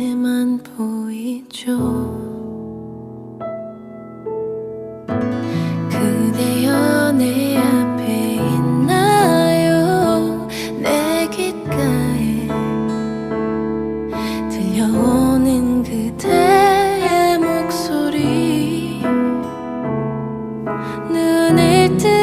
만 보이죠. 그대여 내 앞에 있나요? 내 귓가에 들려오는 그대의 목소리. 눈을 뜨